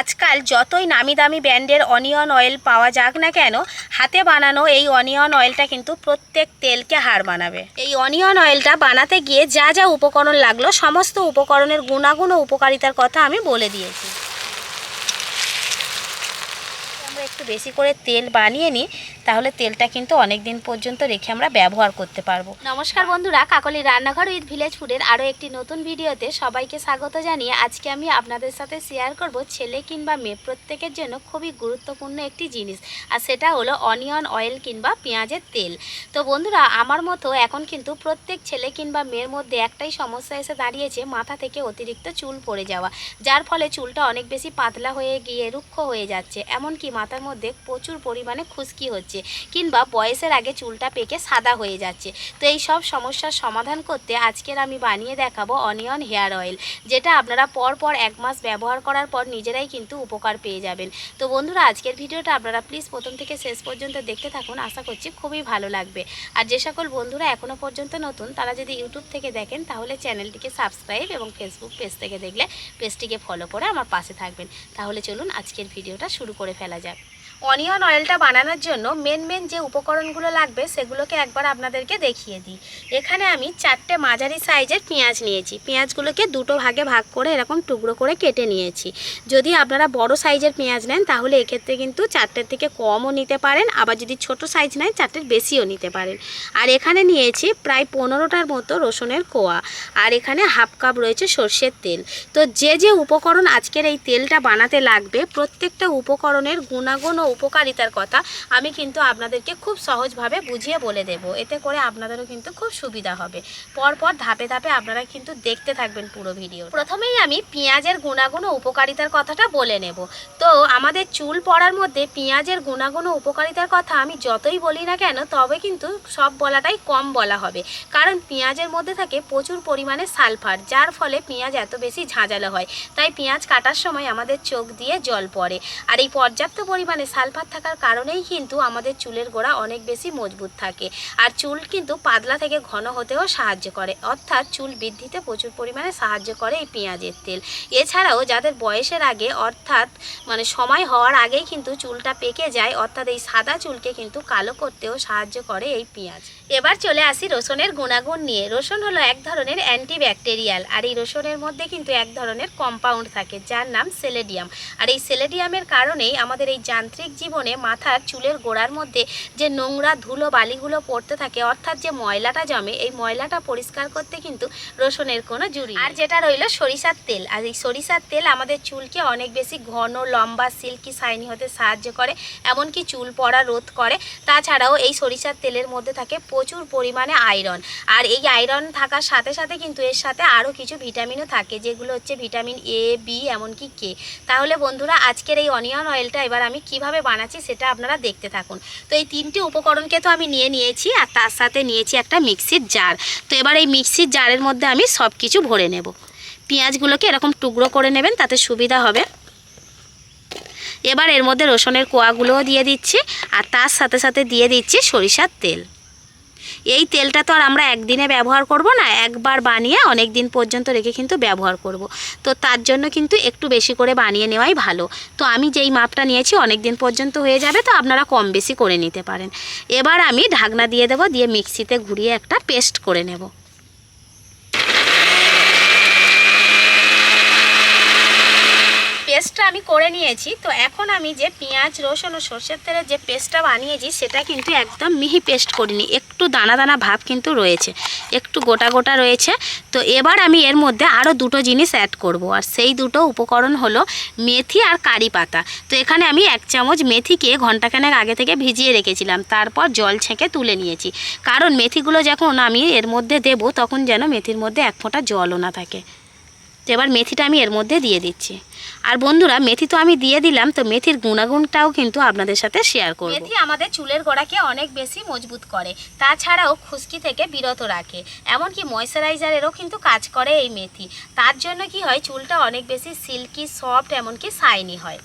আজকাল যতই নামি দামি ব্র্যান্ডের অনিয়ন অয়েল পাওয়া যাক না কেন, হাতে বানানো এই অনিয়ন অয়েলটা কিন্তু প্রত্যেক তেলকে হার বানাবে এই অনিয়ন অয়েলটা বানাতে গিয়ে যা যা উপকরণ লাগল, সমস্ত উপকরণের গুণাগুণ ও উপকারিতার কথা আমি বলে দিয়েছি আমরা একটু বেশি করে তেল বানিয়ে নিই, তাহলে তেলটা কিন্তু অনেক দিন পর্যন্ত রেখে আমরা ব্যবহার করতে পারব। নমস্কার বন্ধুরা, কাকলি রান্নাঘর উইথ ভিলেজ ফুডের আরও একটি নতুন ভিডিওতে সবাইকে স্বাগত জানিয়ে আজকে আমি আপনাদের সাথে শেয়ার করব ছেলে কিংবা মেয়ে প্রত্যেকের জন্য খুবই গুরুত্বপূর্ণ একটি জিনিস, আর সেটা হলো অনিয়ন অয়েল কিংবা পেঁয়াজের তেল। তো বন্ধুরা, আমার মতো এখন কিন্তু প্রত্যেক ছেলে কিংবা মেয়ের মধ্যে একটাই সমস্যা এসে দাঁড়িয়েছে মাথা থেকে অতিরিক্ত চুল পড়ে যাওয়া, যার ফলে চুলটা অনেক বেশি পাতলা হয়ে গিয়ে রুক্ষ হয়ে যাচ্ছে, এমনকি মাথার মধ্যে প্রচুর পরিমাণে খুশকি হচ্ছে কিংবা বয়সের আগে চুলটা পেকে সাদা হয়ে যাচ্ছে। তো এই সব সমস্যার সমাধান করতে আজকের আমি বানিয়ে দেখাবো অনিয়ন হেয়ার অয়েল, যেটা আপনারা পর পর এক মাস ব্যবহার করার পর নিজেরাই কিন্তু উপকার পেয়ে যাবেন। তো বন্ধুরা, আজকের ভিডিওটা আপনারা প্লিজ প্রথম থেকে শেষ পর্যন্ত দেখতে থাকুন, আশা করছি খুবই ভালো লাগবে। আর যে সকল বন্ধুরা এখনও পর্যন্ত নতুন, তারা যদি ইউটিউব থেকে দেখেন, তাহলে চ্যানেলটিকে সাবস্ক্রাইব এবং ফেসবুক পেজ থেকে দেখলে পেজটিকে ফলো করে আমার পাশে থাকবেন। তাহলে চলুন আজকের ভিডিওটা শুরু করে ফেলা যাক। অনিয়ন অয়েলটা বানানোর জন্য মেন মেন যে উপকরণগুলো লাগবে সেগুলোকে একবার আপনাদেরকে দেখিয়ে দিই। এখানে আমি চারটে মাঝারি সাইজের পেঁয়াজ নিয়েছি। পেঁয়াজগুলোকে দুটো ভাগে ভাগ করে এরকম টুকরো করে কেটে নিয়েছি। যদি আপনারা বড় সাইজের পেঁয়াজ নেন, তাহলে এক্ষেত্রে কিন্তু চারটের থেকে কমও নিতে পারেন, আবার যদি ছোট সাইজ নেন, চারটের বেশিও নিতে পারেন। আর এখানে নিয়েছি প্রায় পনেরোটার মতো রসুনের কোয়া। আর এখানে হাফ কাপ রয়েছে সর্ষের তেল। তো যে যে উপকরণ আজকের এই তেলটা বানাতে লাগবে, প্রত্যেকটা উপকরণের গুণাগুণ ও উপকারিতার কথা, আমি কিন্তু আপনাদেরকে খুব সহজভাবে বুঝিয়ে বলে দেব। এতে করে আপনাদেরও কিন্তু খুব সুবিধা হবে। পরপর ধাপে ধাপে আপনারা কিন্তু দেখতে থাকবেন পুরো ভিডিও। প্রথমেই আমি পেঁয়াজের গুণাগুণ উপকারিতার কথাটা বলে নেব। তো আমাদের চুল পড়ার মধ্যে পেঁয়াজের গুণাগুণ উপকারিতার কথা আমি যতই বলি না কেন, তবে কিন্তু সব বলাটাই কম বলা হবে। কারণ পেঁয়াজের মধ্যে থাকে প্রচুর পরিমাণে সালফার, যার ফলে পেঁয়াজ এত বেশি ঝাঁঝালো হয়। তাই পেঁয়াজ কাটার সময় আমাদের চোখ দিয়ে জল পড়ে। আর এই পর্যাপ্ত পরিমাণে সালফার থাকার কারণেই কিন্তু আমাদের চুলের গোড়া অনেক বেশি মজবুত থাকে। আর চুল কিন্তু পাতলা থেকে ঘন হতেও সাহায্য করে। অর্থাৎ চুল বৃদ্ধিতে প্রচুর পরিমাণে সাহায্য করে এই পেঁয়াজের তেল। এছাড়াও যাদের বয়সের আগে, অর্থাৎ মানে সময় হওয়ার আগেই কিন্তু চুলটা পেকে যায়, অর্থাৎ এই সাদা চুলকে কিন্তু কালো করতেও সাহায্য করে এই পেঁয়াজ। এবার চলে আসি রসুনের গুণাগুণ নিয়ে। রসুন হলো এক ধরনের অ্যান্টিব্যাকটেরিয়াল, আর এই রসুনের মধ্যে কিন্তু এক ধরনের কম্পাউন্ড থাকে, যার নাম সেলেডিয়াম। আর এই সেলেডিয়ামের কারণেই আমাদের এই যান্ত্রিক জীবনে মাথার চুলের গোড়ার মধ্যে যে নোংরা ধুলো বালিগুলো পড়তে থাকে, অর্থাৎ যে ময়লাটা জমে, এই ময়লাটা পরিষ্কার করতে কিন্তু রসুনের কোনো জুড়ি আর যেটা রইল সরিষার তেল, আর এই সরিষার তেল আমাদের চুলকে অনেক বেশি ঘন, লম্বা, সিল্কি, সাইনি হতে সাহায্য করে, এমনকি চুল পড়া রোধ করে। তাছাড়াও এই সরিষার তেলের মধ্যে থাকে প্রচুর পরিমাণে আয়রন, আর এই আয়রন থাকার সাথে সাথে কিন্তু এর সাথে আরও কিছু ভিটামিনও থাকে, যেগুলো হচ্ছে ভিটামিন এ, বি, এমনকি কে। তাহলে বন্ধুরা, আজকের এই অনিয়ন অয়েলটা এবার আমি কীভাবে বানাচ্ছি সেটা আপনারা দেখতে থাকুন। তো এই তিনটি উপকরণকে তো আমি নিয়ে নিয়েছি আর তার সাথে নিয়েছি একটা মিক্সির জার। তো এবার এই মিক্সির জারের মধ্যে আমি সব কিছু ভরে নেব। পেঁয়াজগুলোকে এরকম টুকরো করে নেবেন, তাতে সুবিধা হবে। এবার এর মধ্যে রসুনের কোয়াগুলোও দিয়ে দিচ্ছি আর তার সাথে সাথে দিয়ে দিচ্ছি সরিষার তেল। এই তেলটা তো আর আমরা একদিনে ব্যবহার করব না, একবার বানিয়ে অনেক দিন পর্যন্ত রেখে কিন্তু ব্যবহার করব। তো তার জন্য কিন্তু একটু বেশি করে বানিয়ে নেওয়াই ভালো। তো আমি যেই মাপটা নিয়েছি অনেক দিন পর্যন্ত হয়ে যাবে, তো আপনারা কম বেশি করে নিতে পারেন। এবার আমি ঢাকনা দিয়ে দেবো, দিয়ে মিক্সিতে ঘুরিয়ে একটা পেস্ট করে নেব। পেস্টটা আমি করে নিয়েছি। তো এখন আমি যে পেঁয়াজ, রসুন ও সর্ষের তেলের যে পেস্টটা বানিয়েছি, সেটা কিন্তু একদম মিহি পেস্ট করিনি। একটু দানা দানা ভাব কিন্তু রয়েছে। একটু গোটা গোটা রয়েছে। তো এবার আমি এর মধ্যে আরও দুটো জিনিস অ্যাড করব। আর সেই দুটো উপকরণ হলো মেথি আর কারি পাতা। তো এখানে আমি এক চামচ মেথিকে ঘন্টাখানেক আগে থেকে ভিজিয়ে রেখেছিলাম। তারপর জল ছেঁকে তুলে নিয়েছি। কারণ মেথিগুলো যখন আমি এর মধ্যে দেব, তখন যেন মেথির মধ্যে এক ফোঁটা জলও না থাকে। তো এবার মেথিটা আমি এর মধ্যে দিয়ে দিচ্ছি। আর বন্ধুরা, মেথি তো আমি দিয়ে দিলাম, তো মেথির গুণাগুণটাও কিন্তু আপনাদের সাথে শেয়ার করব। মেথি আমাদের চুলের গোড়াকে অনেক বেশি মজবুত করে, তাছাড়াও খুশকি থেকে বিরত রাখে। এমনকি ময়শ্চারাইজারেরও কিন্তু কাজ করে এই মেথি। তার জন্য কি হয়, চুলটা অনেক বেশি সিল্কি সফট এমনকি শাইনি হয়।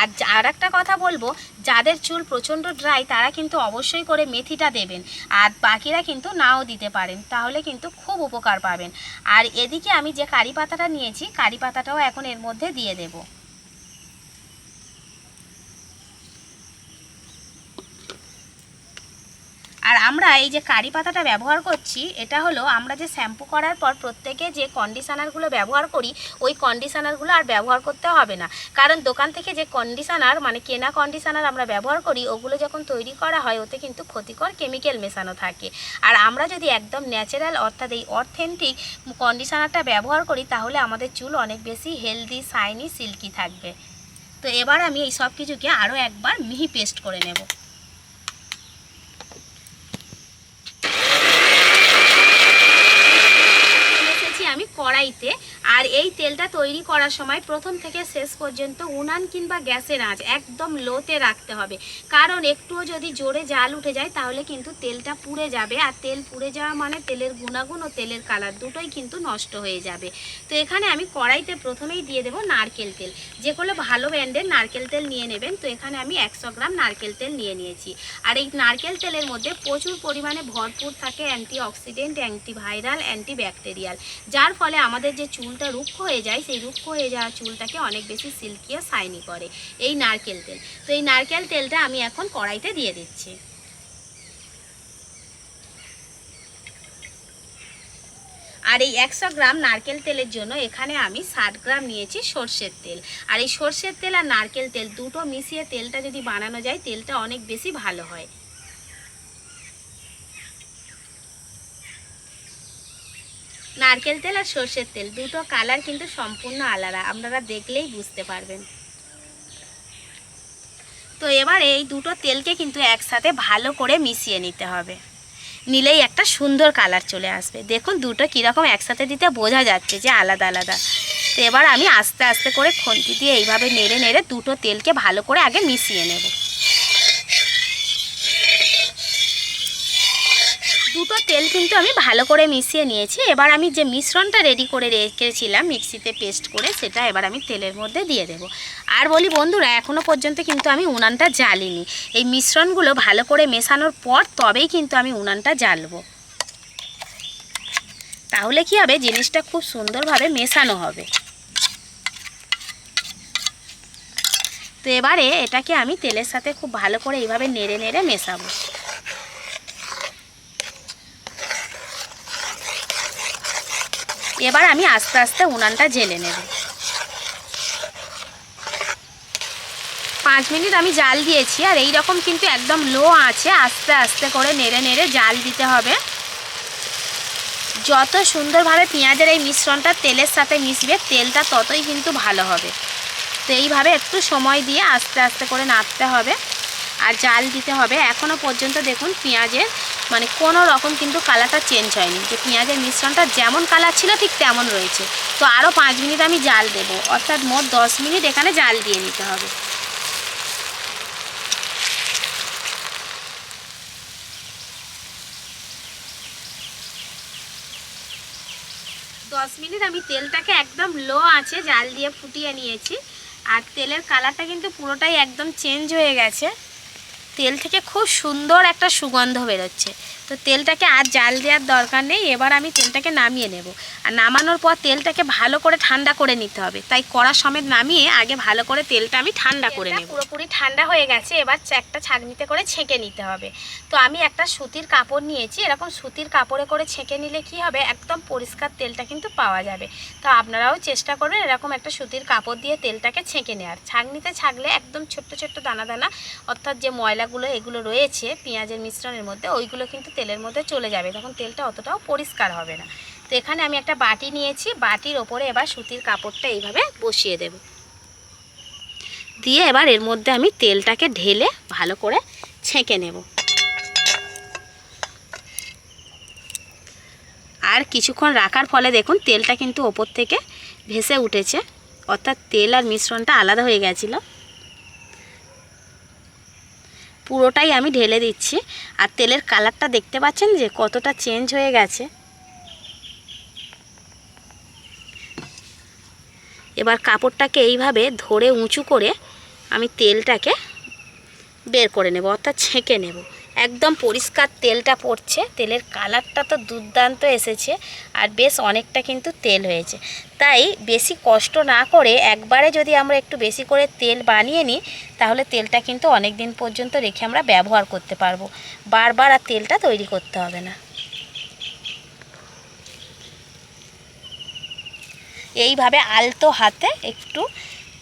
আর আর একটা কথা বলব, যাদের চুল প্রচণ্ড ড্রাই তারা কিন্তু অবশ্যই করে মেথিটা দেবেন। আর বাকিরা কিন্তু নাও দিতে পারেন, তাহলে কিন্তু খুব উপকার পাবেন। আর এদিকে আমি যে কারি পাতাটা নিয়েছি, কারি পাতাটাও এখন এর মধ্যে দিয়ে দেব। আমরা এই যে কারি পাতাটা ব্যবহার করছি, এটা হলো আমরা যে শ্যাম্পু করার পর প্রত্যেকে যে কন্ডিশনারগুলো ব্যবহার করি, ওই কন্ডিশনারগুলো আর ব্যবহার করতে হবে না। কারণ দোকান থেকে যে কন্ডিশনার মানে কেনা কন্ডিশনার আমরা ব্যবহার করি, ওগুলো যখন তৈরি করা হয়, ওতে কিন্তু ক্ষতিকর কেমিক্যাল মেশানো থাকে। আর আমরা যদি একদম ন্যাচারাল অর্থাৎ এই অথেন্টিক কন্ডিশনারটা ব্যবহার করি, তাহলে আমাদের চুল অনেক বেশি হেলদি শাইনি সিল্কি থাকবে। তো এবার আমি এই সব কিছুকে আরও একবার মিহি পেস্ট করে নেব এসেছি আমি কড়াইতে আর এই তেলটা তৈরি করার সময় প্রথম থেকে শেষ পর্যন্ত উনান কিংবা গ্যাসের আঁচ একদম লোতে রাখতে হবে। কারণ একটুও যদি জোরে জাল উঠে যায়, তাহলে কিন্তু তেলটা পুড়ে যাবে। আর তেল পুড়ে যাওয়া মানে তেলের গুণাগুণ ও তেলের কালার দুটোই কিন্তু নষ্ট হয়ে যাবে। তো এখানে আমি কড়াইতে প্রথমেই দিয়ে দেবো নারকেল তেল। যে কোনো ভালো ব্র্যান্ডের নারকেল তেল নিয়ে নেবেন। তো এখানে আমি একশো গ্রাম নারকেল তেল নিয়ে নিয়েছি। আর এই নারকেল তেলের মধ্যে প্রচুর পরিমাণে ভরপুর থাকে অ্যান্টি অক্সিডেন্ট অ্যান্টিভাইরাল, অ্যান্টিব্যাকটেরিয়াল। যার ফলে আমাদের যে চুলটা রুক্ষ হয়ে যায়, সেই রুক্ষ হয়ে যাওয়া চুলটাকে অনেক বেশি সিল্কি ও শাইনি করে। এই নারকেল তেল। তো এই নারকেল তেলটা আমি এখন কড়াইতে দিয়ে দিচ্ছি। আর এই একশো গ্রাম নারকেল তেলের জন্য এখানে আমি ষাট গ্রাম নিয়েছি সর্ষের তেল। আর এই সর্ষের তেল আর নারকেল তেল দুটো মিশিয়ে তেলটা যদি বানানো যায়, তেলটা অনেক বেশি ভালো হয়। নারকেল তেল আর সর্ষের তেল, দুটো কালার কিন্তু সম্পূর্ণ আলাদা। আপনারা দেখলেই বুঝতে পারবেন। তো এবার এই দুটো তেলকে কিন্তু একসাথে ভালো করে মিশিয়ে নিতে হবে। নিলেই একটা সুন্দর কালার চলে আসবে। দেখুন দুটো কীরকম একসাথে দিতে বোঝা যাচ্ছে যে আলাদা আলাদা। তো এবার আমি আস্তে আস্তে করে খন্তি দিয়ে এইভাবে নেড়ে নেড়ে দুটো তেলকে ভালো করে আগে মিশিয়ে নেব। দুটো তেল কিন্তু আমি ভালো করে মিশিয়ে নিয়েছি। এবার আমি যে মিশ্রণটা রেডি করে রেখেছিলাম মিক্সিতে পেস্ট করে, সেটা এবার আমি তেলের মধ্যে দিয়ে দেব। আর বলি বন্ধুরা এখনও পর্যন্ত কিন্তু আমি উনানটা জ্বালিনি। এই মিশ্রণগুলো ভালো করে মেশানোর পর তবেই কিন্তু আমি উনানটা জ্বালবো। তাহলে কি হবে? জিনিসটা খুব সুন্দরভাবে মেশানো হবে। তো এবারে এটাকে আমি তেলের সাথে খুব ভালো করে এইভাবে নেড়ে নেড়ে মেশাবো। এবার আমি আস্তে আস্তে উনানটা জেলে নেব। পাঁচ মিনিট আমি জাল দিয়েছি, আর এই রকম কিন্তু একদম লো আছে, আস্তে আস্তে করে নেড়ে নেড়ে জাল দিতে হবে। যত সুন্দরভাবে পেঁয়াজের এই মিশ্রণটা তেলের সাথে মিশবে, তেলটা ততই কিন্তু ভালো হবে। তো এইভাবে একটু সময় দিয়ে আস্তে আস্তে করে নাড়তে হবে, আর জাল দিতে হবে। এখনও পর্যন্ত দেখুন পেঁয়াজের মানে কোনো রকম কিন্তু কালারটা চেঞ্জ হয়নি। যে পেঁয়াজের মিশ্রণটা যেমন কালার ছিল ঠিক তেমন রয়েছে। তো আরও পাঁচ মিনিট আমি জাল দেব। অর্থাৎ মোট দশ মিনিট এখানে জাল দিয়ে নিতে হবে। দশ মিনিট আমি তেলটাকে একদম লো আছে জাল দিয়ে ফুটিয়ে নিয়েছি। আর তেলের কালারটা কিন্তু পুরোটাই একদম চেঞ্জ হয়ে গেছে। তেল থেকে খুব সুন্দর একটা সুগন্ধ বেরোচ্ছে। তো তেলটাকে আর জাল দেওয়ার দরকার নেই এবার আমি তেলটাকে নামিয়ে নেব। আর নামানোর পর তেলটাকে ভালো করে ঠান্ডা করে নিতে হবে। তাই কড়া সমেত নামিয়ে আগে ভালো করে তেলটা আমি ঠান্ডা করে নেব। পুরোপুরি ঠান্ডা হয়ে গেছে এবার একটা ছাঁকনিতে করে ছেঁকে নিতে হবে। তো আমি একটা সুতির কাপড় নিয়েছি এরকম সুতির কাপড়ে করে ছেঁকে নিলে কি হবে? একদম পরিষ্কার তেলটা কিন্তু পাওয়া যাবে। তো আপনারাও চেষ্টা করবেন এরকম একটা সুতির কাপড় দিয়ে তেলটাকে ছেঁকে নেওয়ার। ছাঁকনিতে ছাকলে একদম ছোট্ট ছোট্ট দানা দানা অর্থাৎ যে ময়লাগুলো এগুলো রয়েছে পেঁয়াজের মিশ্রণের মধ্যে ওইগুলো কিন্তু তেলের মধ্যে চলে যাবে, তখন তেলটা অতটাও পরিষ্কার হবে না। তো এখানে আমি একটা বাটি নিয়েছি, বাটির ওপরে এবার সুতির কাপড়টা এইভাবে বসিয়ে দেব। দিয়ে এবার এর মধ্যে আমি তেলটাকে ঢেলে ভালো করে ছেঁকে নেব। আর কিছুক্ষণ রাখার ফলে দেখুন তেলটা কিন্তু ওপর থেকে ভেসে উঠেছে, অর্থাৎ তেল আর মিশ্রণটা আলাদা হয়ে গেছিল। পুরোটাই আমি ঢেলে দিচ্ছি। আর তেলের কালারটা দেখতে পাচ্ছেন যে কতটা চেঞ্জ হয়ে গেছে। এবার কাপড়টাকে এইভাবে ধরে উঁচু করে আমি তেলটাকে বের করে নেব, অর্থাৎ ছেঁকে নেব। একদম পরিষ্কার তেলটা পড়ছে। তেলের কালারটা তো দুর্দান্ত এসেছে আর বেশ অনেকটা কিন্তু তেল হয়েছে। তাই বেশি কষ্ট না করে একবারে যদি আমরা একটু বেশি করে তেল বানিয়ে নিই, তাহলে তেলটা কিন্তু অনেক দিন পর্যন্ত রেখে আমরা ব্যবহার করতে পারব। বারবার আর তেলটা তৈরি করতে হবে না। এইভাবে আলতো হাতে একটু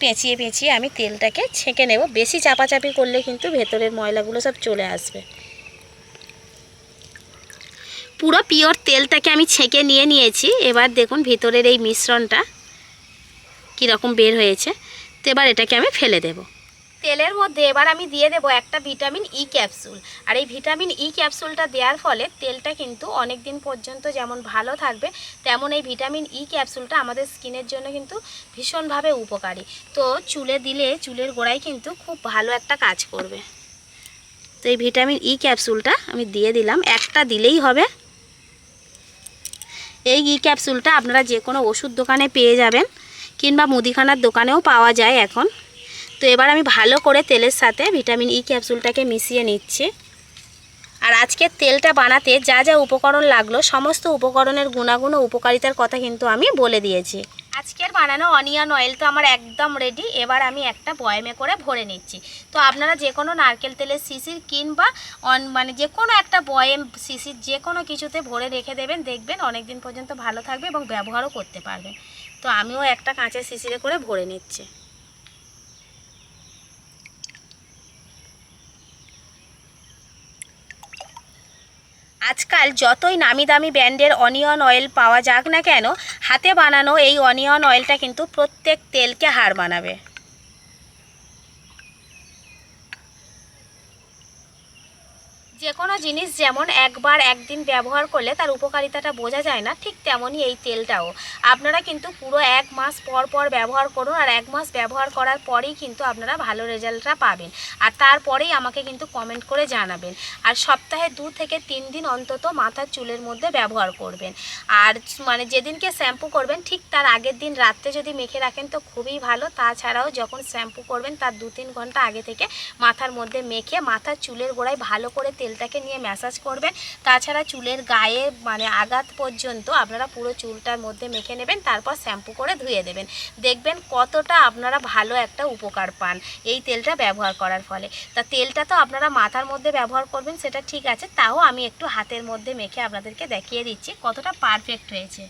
পেঁচিয়ে পেঁচিয়ে আমি তেলটাকে ছেঁকে নেব। বেশি চাপাচাপি করলে কিন্তু ভেতরের ময়লাগুলো সব চলে আসবে। পুরো পিওর তেলটাকে আমি ছেঁকে নিয়ে নিয়েছি। এবার দেখুন ভিতরের এই মিশ্রণটা কীরকম বের হয়েছে। তো এবার এটাকে আমি ফেলে দেব। তেলের মধ্যে এবার আমি দিয়ে দেব একটা ভিটামিন ই ক্যাপসুল। আর এই ভিটামিন ই ক্যাপসুলটা দেওয়ার ফলে তেলটা কিন্তু অনেক দিন পর্যন্ত যেমন ভালো থাকবে, তেমন এই ভিটামিন ই ক্যাপসুলটা আমাদের স্কিনের জন্য কিন্তু ভীষণভাবে উপকারী। তো চুলে দিলে চুলের গোড়ায় কিন্তু খুব ভালো একটা কাজ করবে। তো এই ভিটামিন ই ক্যাপসুলটা আমি দিয়ে দিলাম। একটা দিলেই হবে। এই ই ক্যাপসুলটা আপনারা যে কোনো ওষুধ দোকানে পেয়ে যাবেন কিংবা মুদিখানার দোকানেও পাওয়া যায় এখন। তো এবার আমি ভালো করে তেলের সাথে ভিটামিন ই ক্যাপসুলটাকে মিশিয়ে নিচ্ছি। আর আজকের তেলটা বানাতে যা যা উপকরণ লাগল, সমস্ত উপকরণের গুণাগুণ উপকারিতার কথা কিন্তু আমি বলে দিয়েছি। আজকের বানানো অনিয়ন অয়েল তো আমার একদম রেডি এবার আমি একটা বয়মে করে ভরে নিচ্ছি। তো আপনারা যে কোনো নারকেল তেলের শিশির কিংবা অন মানে যে কোনো একটা বয়েম শিশির যে কোনো কিছুতে ভরে রেখে দেবেন, দেখবেন অনেক দিন পর্যন্ত ভালো থাকবে এবং ব্যবহারও করতে পারবেন। তো আমিও একটা কাঁচের শিশিরে করে ভরে নিচ্ছি। আজকাল যতই নামি দামি ব্র্যান্ডের অনিয়ন অয়েল পাওয়া যাক না কেন, হাতে বানানো এই অনিয়ন অয়েলটা কিন্তু প্রত্যেক তেলকে হার মানাবে। যে কোনো জিনিস যেমন একবার একদিন ব্যবহার করলে তার উপকারিতাটা বোঝা যায় না, ঠিক তেমনই এই তেলটাও। আপনারা কিন্তু পুরো এক মাস পর পর ব্যবহার করুন আর এক মাস ব্যবহার করার পরেই কিন্তু আপনারা ভালো রেজাল্টটা পাবেন। আর তারপরেই আমাকে কিন্তু কমেন্ট করে জানাবেন। আর সপ্তাহে দু থেকে তিন দিন অন্তত মাথার চুলের মধ্যে ব্যবহার করবেন। আর মানে যেদিনকে শ্যাম্পু করবেন, ঠিক তার আগের দিন রাত্রে যদি মেখে রাখেন তো খুবই ভালো। তাছাড়াও যখন শ্যাম্পু করবেন, তার দু তিন ঘণ্টা আগে থেকে মাথার মধ্যে মেখে মাথার চুলের গোড়ায় ভালো করে তেলটাকে নিয়ে ম্যাসাজ করবেন। তাছাড়া চুলের গায়ে মানে আঘাত পর্যন্ত আপনারা পুরো চুলটার মধ্যে মেখে নেবেন, তারপর শ্যাম্পু করে ধুয়ে দেবেন। দেখবেন কতটা আপনারা ভালো একটা উপকার পান এই তেলটা ব্যবহার করার ফলে। তা তেলটা তো আপনারা মাথার মধ্যে ব্যবহার করবেন, সেটা ঠিক আছে। তাও আমি একটু হাতের মধ্যে মেখে আপনাদেরকে দেখিয়ে দিচ্ছি কতটা পারফেক্ট হয়েছে।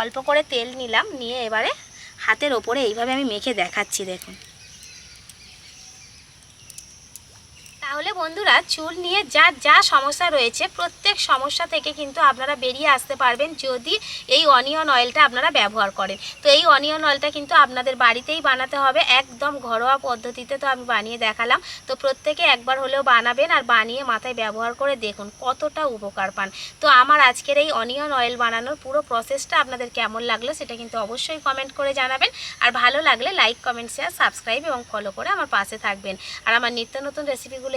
অল্প করে তেল নিলাম, নিয়ে এবারে হাতের ওপরে এইভাবে আমি মেখে দেখাচ্ছি, দেখুন। তাহলে বন্ধুরা চুল নিয়ে যা যা সমস্যা রয়েছে, প্রত্যেক সমস্যা থেকে কিন্তু আপনারা বেরিয়ে আসতে পারবেন যদি এই অনিয়ন অয়েলটা আপনারা ব্যবহার করেন। তো এই অনিয়ন অয়েলটা কিন্তু আপনাদের বাড়িতেই বানাতে হবে। একদম ঘরোয়া পদ্ধতিতে তো আমি বানিয়ে দেখালাম। তো প্রত্যেকে একবার হলেও বানাবেন আর বানিয়ে মাথায় ব্যবহার করে দেখুন কতটা উপকার পান। তো আমার আজকের এই অনিয়ন অয়েল বানানোর পুরো প্রসেসটা আপনাদের কেমন লাগল সেটা কিন্তু অবশ্যই কমেন্ট করে জানাবেন। আর ভালো লাগলে লাইক, কমেন্ট শেয়ার সাবস্ক্রাইব এবং ফলো করে আমার পাশে থাকবেন। আর আমার নিত্য নতুন রেসিপিগুলো